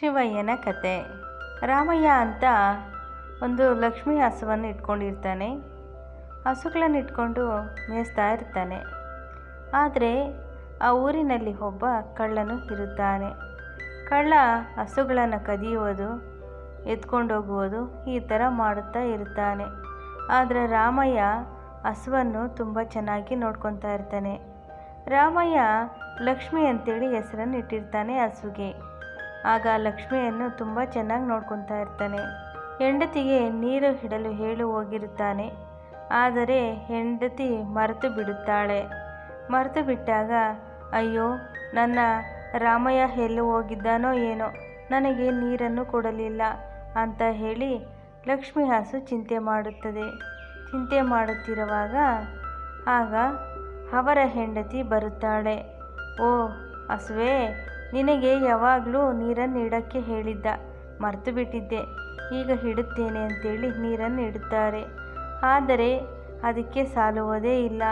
ಶಿವಯ್ಯನ ಕತೆ. ರಾಮಯ್ಯ ಅಂತ ಒಂದು ಲಕ್ಷ್ಮೀ ಹಸುವನ್ನು ಇಟ್ಕೊಂಡಿರ್ತಾನೆ. ಹಸುಗಳನ್ನು ಇಟ್ಕೊಂಡು ಮೇಯಿಸ್ತಾ ಇರ್ತಾನೆ. ಆದರೆ ಆ ಊರಿನಲ್ಲಿ ಒಬ್ಬ ಕಳ್ಳನು ಇರುತ್ತಾನೆ. ಕಳ್ಳ ಹಸುಗಳನ್ನು ಕದಿಯುವುದು, ಎತ್ಕೊಂಡೋಗುವುದು ಈ ಥರ ಮಾಡುತ್ತಾ ಇರ್ತಾನೆ. ಆದರೆ ರಾಮಯ್ಯ ಹಸುವನ್ನು ತುಂಬ ಚೆನ್ನಾಗಿ ನೋಡ್ಕೊತಾ ಇರ್ತಾನೆ. ರಾಮಯ್ಯ ಲಕ್ಷ್ಮಿ ಅಂತೇಳಿ ಹೆಸರನ್ನು ಇಟ್ಟಿರ್ತಾನೆ ಹಸುಗೆ. ಆಗ ಲಕ್ಷ್ಮಿಯನ್ನು ತುಂಬ ಚೆನ್ನಾಗಿ ನೋಡ್ಕೊತಾ ಇರ್ತಾನೆ. ಹೆಂಡತಿಗೆ ನೀರು ಇಡಲು ಹೇಳು ಹೋಗಿರುತ್ತಾನೆ. ಆದರೆ ಹೆಂಡತಿ ಮರೆತು ಬಿಡುತ್ತಾಳೆ. ಮರೆತು ಬಿಟ್ಟಾಗ, ಅಯ್ಯೋ, ನನ್ನ ರಾಮಯ್ಯ ಎಲ್ಲಿ ಹೋಗಿದ್ದಾನೋ ಏನೋ, ನನಗೆ ನೀರನ್ನು ಕೊಡಲಿಲ್ಲ ಅಂತ ಹೇಳಿ ಲಕ್ಷ್ಮಿ ಹಾಸು ಚಿಂತೆ ಮಾಡುತ್ತದೆ. ಚಿಂತೆ ಮಾಡುತ್ತಿರುವಾಗ, ಆಗ ಅವರ ಹೆಂಡತಿ ಬರುತ್ತಾಳೆ. ಓ ಹಸುವೆ ನಿನಗೆ ಯಾವಾಗಲೂ ನೀರನ್ನು ಇಡಕ್ಕೆ ಹೇಳಿದ್ದ. ಮರೆತು ಬಿಟ್ಟಿದ್ದೆ ಈಗ ಇಡುತ್ತೇನೆ ಅಂತೇಳಿ ನೀರನ್ನು ಇಡುತ್ತಾರೆ. ಆದರೆ ಅದಕ್ಕೆ ಸಾಲುವುದೇ ಇಲ್ಲ.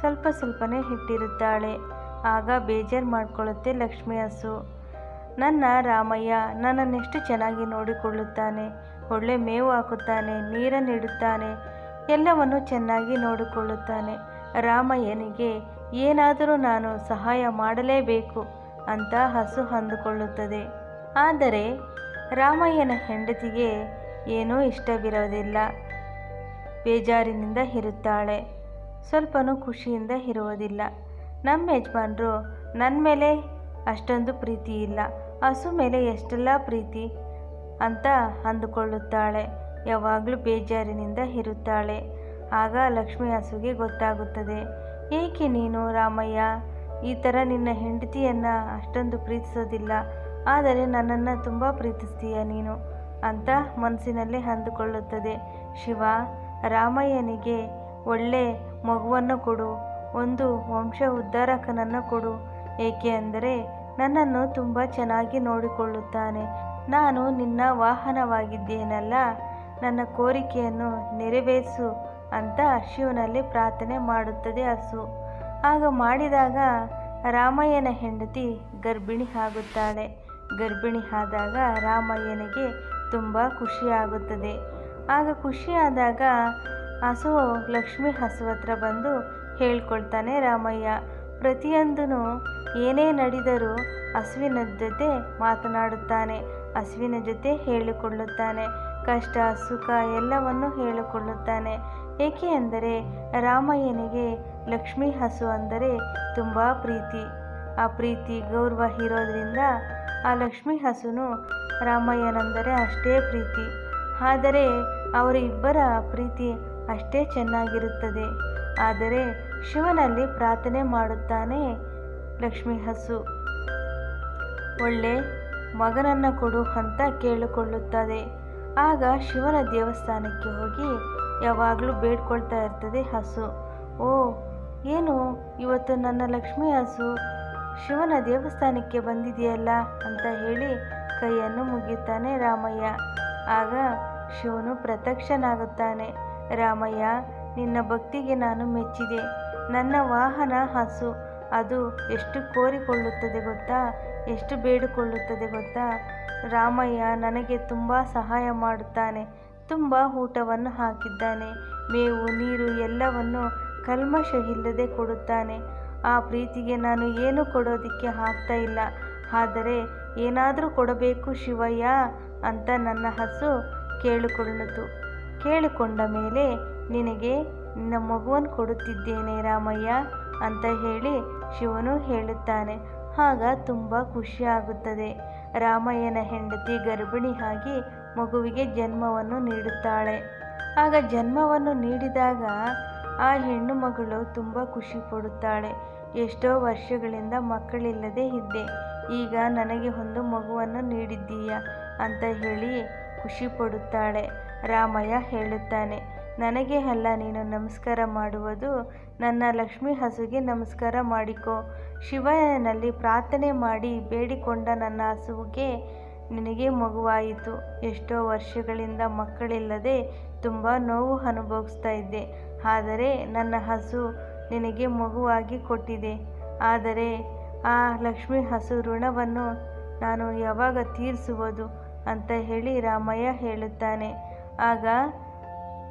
ಸ್ವಲ್ಪ ಸ್ವಲ್ಪನೇ ಇಟ್ಟಿರುತ್ತಾಳೆ ಆಗ ಬೇಜಾರು ಮಾಡಿಕೊಳ್ಳುತ್ತೆ ಲಕ್ಷ್ಮಿ ಹಸು. ನನ್ನ ರಾಮಯ್ಯ ನನ್ನನ್ನೆಷ್ಟು ಚೆನ್ನಾಗಿ ನೋಡಿಕೊಳ್ಳುತ್ತಾನೆ. ಒಳ್ಳೆ ಮೇವು ಹಾಕುತ್ತಾನೆ, ನೀರನ್ನು ಇಡುತ್ತಾನೆ, ಎಲ್ಲವನ್ನು ಚೆನ್ನಾಗಿ ನೋಡಿಕೊಳ್ಳುತ್ತಾನೆ. ರಾಮಯ್ಯನಿಗೆ ಏನಾದರೂ ನಾನು ಸಹಾಯ ಮಾಡಲೇಬೇಕು. ಅಂತ ಹಸು ಅಂದುಕೊಳ್ಳುತ್ತದೆ ಆದರೆ ರಾಮಯ್ಯನ ಹೆಂಡತಿಗೆ ಏನೂ ಇಷ್ಟವಿರೋದಿಲ್ಲ. ಬೇಜಾರಿನಿಂದ ಇರುತ್ತಾಳೆ. ಸ್ವಲ್ಪನೂ ಖುಷಿಯಿಂದ ಇರುವುದಿಲ್ಲ. ನಮ್ಮ ಯಜಮಾನರು ನನ್ನ ಮೇಲೆ ಅಷ್ಟೊಂದು ಪ್ರೀತಿ ಇಲ್ಲ. ಹಸು ಮೇಲೆ ಎಷ್ಟೆಲ್ಲ ಪ್ರೀತಿ ಅಂತ ಅಂದುಕೊಳ್ಳುತ್ತಾಳೆ. ಯಾವಾಗಲೂ ಬೇಜಾರಿನಿಂದ ಇರುತ್ತಾಳೆ. ಆಗ ಲಕ್ಷ್ಮಿ ಹಸುಗೆ ಗೊತ್ತಾಗುತ್ತದೆ. ಏಕೆ ನೀನು ರಾಮಯ್ಯ? ಈ ಥರ ನಿನ್ನ ಹೆಂಡತಿಯನ್ನು ಅಷ್ಟೊಂದು ಪ್ರೀತಿಸೋದಿಲ್ಲ. ಆದರೆ ನನ್ನನ್ನು ತುಂಬ ಪ್ರೀತಿಸ್ತೀಯ ನೀನು ಅಂತ ಮನಸ್ಸಿನಲ್ಲಿ ಅಂದುಕೊಳ್ಳುತ್ತದೆ. ಶಿವ, ರಾಮಯ್ಯನಿಗೆ ಒಳ್ಳೆ ಮಗುವನ್ನು ಕೊಡು. ಒಂದು ವಂಶ ಉದ್ಧಾರಕನನ್ನು ಕೊಡು. ಏಕೆ ಅಂದರೆ ನನ್ನನ್ನು ತುಂಬ ಚೆನ್ನಾಗಿ ನೋಡಿಕೊಳ್ಳುತ್ತಾನೆ. ನಾನು ನಿನ್ನ ವಾಹನವಾಗಿದ್ದೇನಲ್ಲ, ನನ್ನ ಕೋರಿಕೆಯನ್ನು ನೆರವೇರಿಸು ಅಂತ ಶಿವನಲ್ಲಿ ಪ್ರಾರ್ಥನೆ ಮಾಡುತ್ತದೆ ಹಸು ಆಗ ಮಾಡಿದಾಗ ರಾಮಯ್ಯನ ಹೆಂಡತಿ ಗರ್ಭಿಣಿ ಆಗುತ್ತಾಳೆ. ಗರ್ಭಿಣಿ ಆದಾಗ ರಾಮಯ್ಯನಿಗೆ ತುಂಬ ಖುಷಿಯಾಗುತ್ತದೆ ಆಗ ಖುಷಿಯಾದಾಗ ಹಸು ಲಕ್ಷ್ಮಿ ಹಸು ಹತ್ರ ಬಂದು ಹೇಳ್ಕೊಳ್ತಾನೆ ರಾಮಯ್ಯ ಪ್ರತಿಯೊಂದೂ ಏನೇ ನಡೆದರೂ ಹಸುವಿನ ಜೊತೆ ಮಾತನಾಡುತ್ತಾನೆ, ಹಸುವಿನ ಜೊತೆ ಹೇಳಿಕೊಳ್ಳುತ್ತಾನೆ, ಕಷ್ಟ, ಸುಖ ಎಲ್ಲವನ್ನು ಹೇಳಿಕೊಳ್ಳುತ್ತಾನೆ. ಏಕೆ ಅಂದರೆ ರಾಮಯ್ಯನಿಗೆ ಲಕ್ಷ್ಮೀ ಹಸು ಅಂದರೆ ತುಂಬ ಪ್ರೀತಿ. ಆ ಪ್ರೀತಿ ಗೌರವ ಇರೋದ್ರಿಂದ ಆ ಲಕ್ಷ್ಮೀ ಹಸುನು ರಾಮಯ್ಯನೆಂದರೆ ಅಷ್ಟೇ ಪ್ರೀತಿ. ಆದರೆ ಅವರಿಬ್ಬರ ಪ್ರೀತಿ ಅಷ್ಟೇ ಚೆನ್ನಾಗಿರುತ್ತದೆ. ಆದರೆ ಶಿವನಲ್ಲಿ ಪ್ರಾರ್ಥನೆ ಮಾಡುತ್ತಾನೆ ಲಕ್ಷ್ಮೀ ಹಸು. ಒಳ್ಳೆ ಮಗನನ್ನು ಕೊಡು ಅಂತ ಕೇಳಿಕೊಳ್ಳುತ್ತದೆ. ಆಗ ಶಿವನ ದೇವಸ್ಥಾನಕ್ಕೆ ಹೋಗಿ ಯಾವಾಗಲೂ ಬೇಡ್ಕೊಳ್ತಾ ಇರ್ತದೆ ಹಸು. ಓ, ಏನು? ಇವತ್ತು ನನ್ನ ಲಕ್ಷ್ಮೀ ಹಸು ಶಿವನ ದೇವಸ್ಥಾನಕ್ಕೆ ಬಂದಿದೆಯಲ್ಲ ಅಂತ ಹೇಳಿ ಕೈಯನ್ನು ಮುಗಿಯುತ್ತಾನೆ ರಾಮಯ್ಯ. ಆಗ ಶಿವನು ಪ್ರತ್ಯಕ್ಷನಾಗುತ್ತಾನೆ. ರಾಮಯ್ಯ, ನಿನ್ನ ಭಕ್ತಿಗೆ ನಾನು ಮೆಚ್ಚಿದೆ. ನನ್ನ ವಾಹನ ಹಸು, ಅದು ಎಷ್ಟು ಕೋರಿಕೊಳ್ಳುತ್ತದೆ ಗೊತ್ತಾ? ಎಷ್ಟು ಬೇಡಿಕೊಳ್ಳುತ್ತದೆ ಗೊತ್ತಾ? ರಾಮಯ್ಯ ನನಗೆ ತುಂಬ ಸಹಾಯ ಮಾಡುತ್ತಾನೆ. ತುಂಬ ಊಟವನ್ನು ಹಾಕಿದ್ದಾನೆ. ಮೇವು, ನೀರು ಎಲ್ಲವನ್ನು ಕಲ್ಮಶ ಇಲ್ಲದೆ ಕೊಡುತ್ತಾನೆ. ಆ ಪ್ರೀತಿಗೆ ನಾನು ಏನು ಕೊಡೋದಕ್ಕೆ ಆಗ್ತಾ ಇಲ್ಲ. ಆದರೆ ಏನಾದರೂ ಕೊಡಬೇಕು ಶಿವಯ್ಯ ಅಂತ ನನ್ನ ಹಸು ಕೇಳಿಕೊಳ್ಳಿತು ಕೇಳಿಕೊಂಡ ಮೇಲೆ ನಿನಗೆ ನಿನ್ನ ಮಗುವನ್ನು ಕೊಡುತ್ತಿದ್ದೇನೆ ರಾಮಯ್ಯ ಅಂತ ಹೇಳಿ ಶಿವನು ಹೇಳುತ್ತಾನೆ. ಆಗ ತುಂಬ ಖುಷಿಯಾಗುತ್ತದೆ ರಾಮಯ್ಯನ ಹೆಂಡತಿ ಗರ್ಭಿಣಿ ಆಗಿ ಮಗುವಿಗೆ ಜನ್ಮವನ್ನು ನೀಡುತ್ತಾಳೆ. ಆಗ ಜನ್ಮವನ್ನು ನೀಡಿದಾಗ ಆ ಹೆಣ್ಣು ಮಗಳು ತುಂಬ ಖುಷಿ ಪಡುತ್ತಾಳೆ. ಎಷ್ಟೋ ವರ್ಷಗಳಿಂದ ಮಕ್ಕಳಿಲ್ಲದೆ ಇದ್ದೆ. ಈಗ ನನಗೆ ಒಂದು ಮಗುವನ್ನು ನೀಡಿದ್ದೀಯ ಅಂತ ಹೇಳಿ ಖುಷಿ ಪಡುತ್ತಾಳೆ. ರಾಮಯ್ಯ ಹೇಳುತ್ತಾನೆ ನನಗೆ ಅಲ್ಲ, ನೀನು ನಮಸ್ಕಾರ ಮಾಡುವುದು. ನನ್ನ ಲಕ್ಷ್ಮಿ ಹಸುಗೆ ನಮಸ್ಕಾರ ಮಾಡಿಕೊ. ಶಿವನಲ್ಲಿ ಪ್ರಾರ್ಥನೆ ಮಾಡಿ ಬೇಡಿಕೊಂಡ ನನ್ನ ಹಸುವಿಗೆ ನಿನಗೆ ಮಗುವಾಯಿತು. ಎಷ್ಟೋ ವರ್ಷಗಳಿಂದ ಮಕ್ಕಳಿಲ್ಲದೆ ತುಂಬ ನೋವು ಅನುಭವಿಸ್ತಾ ಇದ್ದೆ. ಆದರೆ ನನ್ನ ಹಸು ನಿನಗೆ ಮಗುವಾಗಿ ಕೊಟ್ಟಿದೆ. ಆದರೆ ಆ ಲಕ್ಷ್ಮಿ ಹಸು ಋಣವನ್ನು ನಾನು ಯಾವಾಗ ತೀರಿಸುವುದು ಅಂತ ಹೇಳಿ ರಾಮಯ್ಯ ಹೇಳುತ್ತಾನೆ. ಆಗ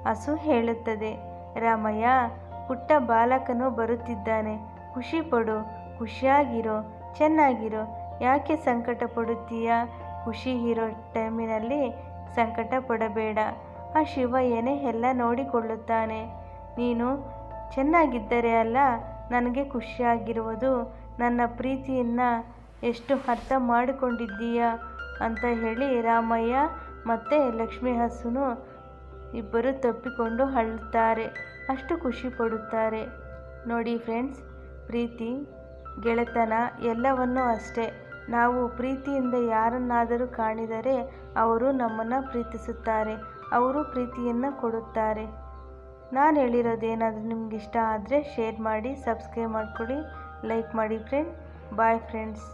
ಹಸು ಹೇಳುತ್ತದೆ, ರಾಮಯ್ಯ, ಪುಟ್ಟ ಬಾಲಕನು ಬರುತ್ತಿದ್ದಾನೆ. ಖುಷಿ ಪಡು, ಖುಷಿಯಾಗಿರೋ, ಚೆನ್ನಾಗಿರೋ. ಯಾಕೆ ಸಂಕಟ ಪಡುತ್ತೀಯ ಖುಷಿ ಇರೋ ಟೈಮಿನಲ್ಲಿ ಸಂಕಟ ಪಡಬೇಡ ಆ ಶಿವ ಏನೇ ಎಲ್ಲ ನೋಡಿಕೊಳ್ಳುತ್ತಾನೆ. ನೀನು ಚೆನ್ನಾಗಿದ್ದರೆ ಅಲ್ಲ, ನನಗೆ ಖುಷಿಯಾಗಿರುವುದು. ನನ್ನ ಪ್ರೀತಿಯನ್ನು ಎಷ್ಟು ಅರ್ಥ ಮಾಡಿಕೊಂಡಿದ್ದೀಯಾ? ಅಂತ ಹೇಳಿ ರಾಮಯ್ಯ ಮತ್ತು ಲಕ್ಷ್ಮೀ ಹಸುನು ಇಬ್ಬರು ತಪ್ಪಿಕೊಂಡು ಅಳುತ್ತಾರೆ ಅಷ್ಟು ಖುಷಿ ಪಡುತ್ತಾರೆ. ನೋಡಿ ಫ್ರೆಂಡ್ಸ್, ಪ್ರೀತಿ, ಗೆಳೆತನ ಎಲ್ಲವನ್ನೂ ಅಷ್ಟೇ. ನಾವು ಪ್ರೀತಿಯಿಂದ ಯಾರನ್ನಾದರೂ ಕಾಣಿದರೆ ಅವರು ನಮ್ಮನ್ನು ಪ್ರೀತಿಸುತ್ತಾರೆ. ಅವರು ಪ್ರೀತಿಯನ್ನು ಕೊಡುತ್ತಾರೆ. ನಾನು ಹೇಳಿರೋದೇನಾದರೂ ನಿಮ್ಗೆ ಇಷ್ಟ ಆದರೆ ಶೇರ್ ಮಾಡಿ ಸಬ್ಸ್ಕ್ರೈಬ್ ಮಾಡ್ಕೊಳ್ಳಿ ಲೈಕ್ ಮಾಡಿ ಫ್ರೆಂಡ್ ಬಾಯ್ ಫ್ರೆಂಡ್ಸ್